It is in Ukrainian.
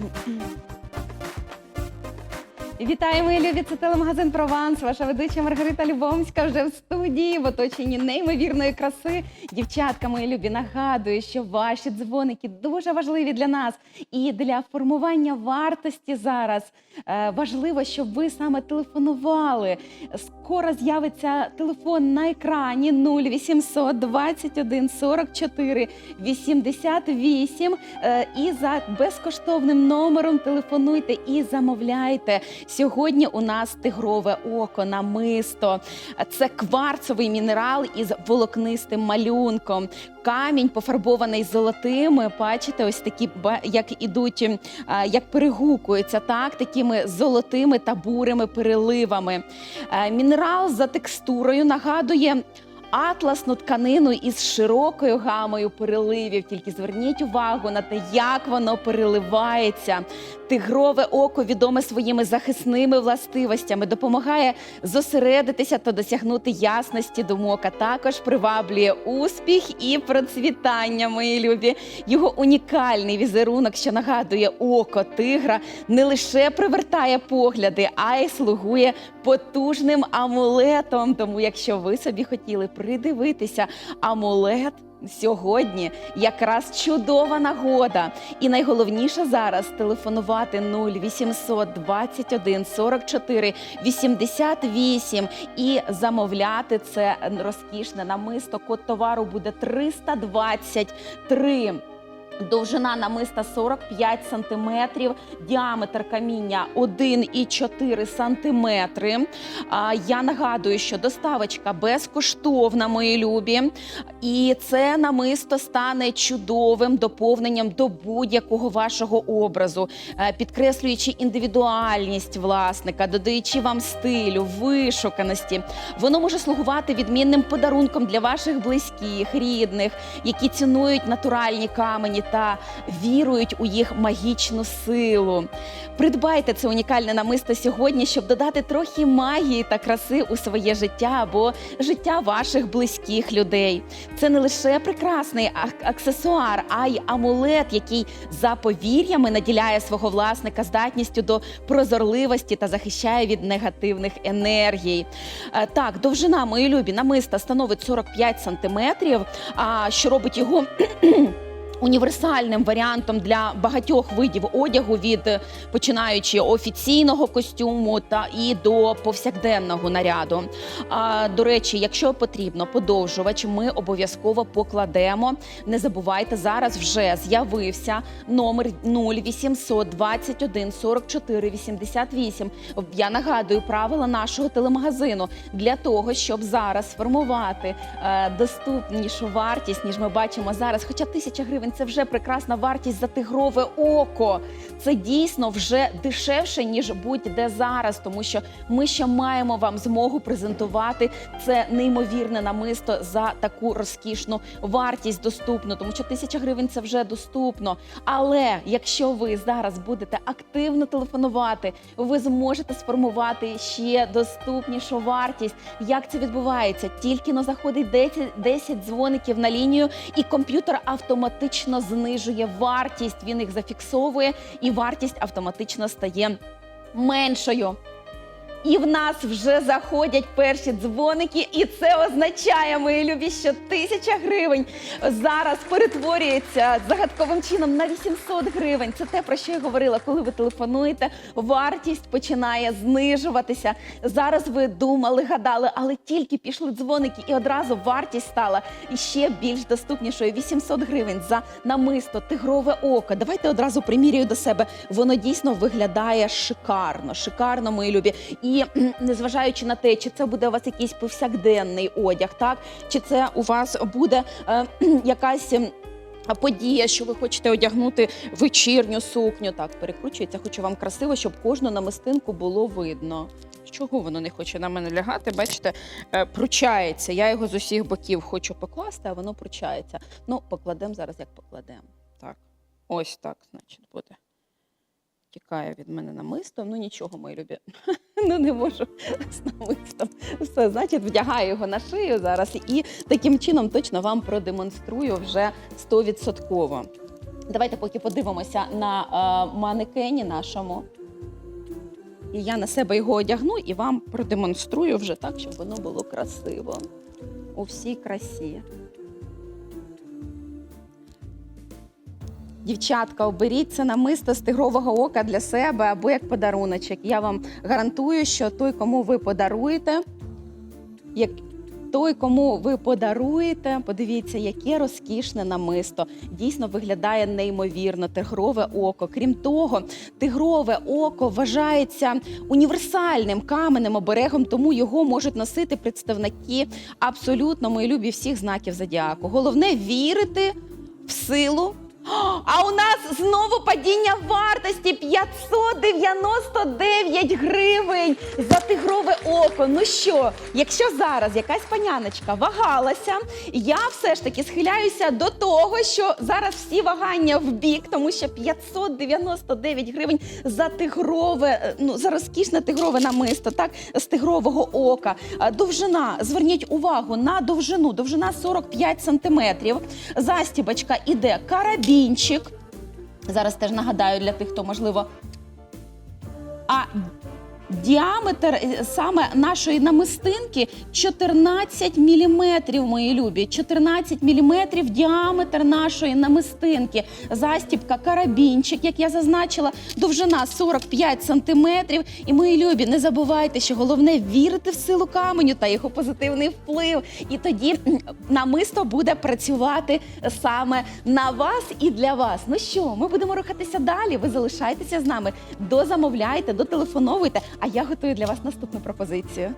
嗯。嗯 мої любі! Це телемагазин Прованс. Ваша ведуча Маргарита Любомська вже в студії в оточенні неймовірної краси. Дівчатка, мої любі, нагадую, що ваші дзвоники дуже важливі для нас. І для формування вартості зараз е, важливо, щоб ви саме телефонували. Скоро з'явиться телефон на екрані 0800 21 44 88. Е, І за безкоштовним номером телефонуйте і замовляйте. Сьогодні у нас тигрове око, намисто. Це кварцовий мінерал із волокнистим малюнком. Камінь пофарбований золотим. Бачите, ось такі як ідуть, ем, як перегукуються, так такими золотими та бурими переливами. Е, Мінерал за текстурою нагадує. Атласну тканину із широкою гамою переливів. Тільки зверніть увагу на те, як воно переливається. Тигрове око відоме своїми захисними властивостями, допомагає зосередитися та досягнути ясності думок, а також приваблює успіх і процвітання, мої любі. Його унікальний візерунок, що нагадує око тигра, не лише привертає погляди, а й слугує потужним амулетом. Тому, якщо ви собі хотіли придивитися, амулет. Сьогодні якраз чудова нагода. І найголовніше зараз телефонувати 0800 21 44 88 і замовляти це розкішне намисто. Код товару буде 323. Довжина намиста 45 сантиметрів, діаметр каміння 1,4 сантиметри. А, Я нагадую, що доставочка безкоштовна, мої любі. І це намисто стане чудовим доповненням до будь-якого вашого образу, е, підкреслюючи індивідуальність власника, додаючи вам стилю, вишуканості. Воно може слугувати відмінним подарунком для ваших близьких, рідних, які цінують натуральні камені та вірують у їх магічну силу. Придбайте це унікальне намисто сьогодні, щоб додати трохи магії та краси у своє життя або життя ваших близьких людей. Це не лише прекрасний аксесуар, а й амулет, який за повір'ями наділяє свого власника здатністю до прозорливості та захищає від негативних енергій. Е, Так, довжина мої любі намиста становить 45 сантиметрів, а що робить його. Універсальним варіантом для багатьох видів одягу від е, починаючи офіційного костюму та і до повсякденного наряду. А, до речі, якщо потрібно подовжувач, ми обов'язково покладемо. Не забувайте, зараз вже з'явився номер 0800 21 44 88. Я нагадую правила нашого телемагазину для того, щоб зараз сформувати е, доступнішу вартість, ніж ми бачимо зараз. Хоча тисяча гривень це вже прекрасна вартість за тигрове око. Це дійсно вже дешевше ніж будь-де зараз, тому що ми ще маємо вам змогу презентувати це неймовірне намисто за таку розкішну вартість доступну, тому що тисяча гривень це вже доступно. Але якщо ви зараз будете активно телефонувати, ви зможете сформувати ще доступнішу вартість. Як це відбувається? Тільки но заходить 10, 10 дзвоників на лінію, і комп'ютер автоматично знижує вартість. Він їх зафіксовує, і вартість автоматично стає меншою. І в нас вже заходять перші дзвоники, і це означає, мої любі, що тисяча гривень зараз перетворюється загадковим чином на 800 гривень. Це те, про що я говорила, коли ви телефонуєте. Вартість починає знижуватися. Зараз ви думали, гадали, але тільки пішли дзвоники, і одразу вартість стала ще більш доступнішою. 800 гривень за намисто, тигрове око. Давайте одразу примірюю до себе. Воно дійсно виглядає шикарно, шикарно, мої любі. І незважаючи на те, чи це буде у вас якийсь повсякденний одяг, так чи це у вас буде е, якась. ем, Подія, що ви хочете одягнути вечірню сукню, так перекручується. Хочу вам красиво, щоб кожну намистинку було видно. Чого воно не хоче на мене лягати? Бачите, е, пручається. Я його з усіх боків хочу покласти, а воно пручається. Ну, покладемо зараз, як покладемо. Так, ось так, значить, буде. Тікає від мене намисто. Ну нічого, мої любі. Ну не можу з намистом. Все, значить, вдягаю його на шию зараз і таким чином точно вам продемонструю вже 100%. Давайте поки подивимося на е, манекені нашому. І я на себе його одягну і вам продемонструю вже так, щоб воно було красиво. У всій красі. Дівчатка, оберіть це намисто з тигрового ока для себе або як подаруночок. Я вам гарантую, що той, кому ви подаруєте, як той, кому ви подаруєте, подивіться, яке розкішне намисто. Дійсно виглядає неймовірно. Тигрове око. Крім того, тигрове око вважається універсальним каменем оберегом, тому його можуть носити представники абсолютно мої любі всіх знаків зодіаку. Головне вірити в силу. А у нас знову падіння вартості 599 гривень за тигрове око. Ну що, якщо зараз якась паняночка вагалася, я все ж таки схиляюся до того, що зараз всі вагання в бік, тому що 599 гривень за тигрове, е, ну за розкішне тигрове намисто, так з тигрового ока. Довжина, зверніть увагу на довжину. Довжина 45 сантиметрів. Застібочка іде карабінчик. Зараз теж нагадаю для тих, хто можливо. А діаметр е, саме нашої намистинки 14 міліметрів, мої любі. 14 міліметрів діаметр нашої намистинки. Застібка, карабінчик, як я зазначила, довжина 45 сантиметрів. І мої любі, не забувайте, що головне вірити в силу каменю та його позитивний вплив. І тоді намисто буде працювати саме на вас і для вас. Ну що, ми будемо рухатися далі. Ви залишайтеся з нами, дозамовляйте, дотелефоновуйте. А я готую для вас наступну пропозицію.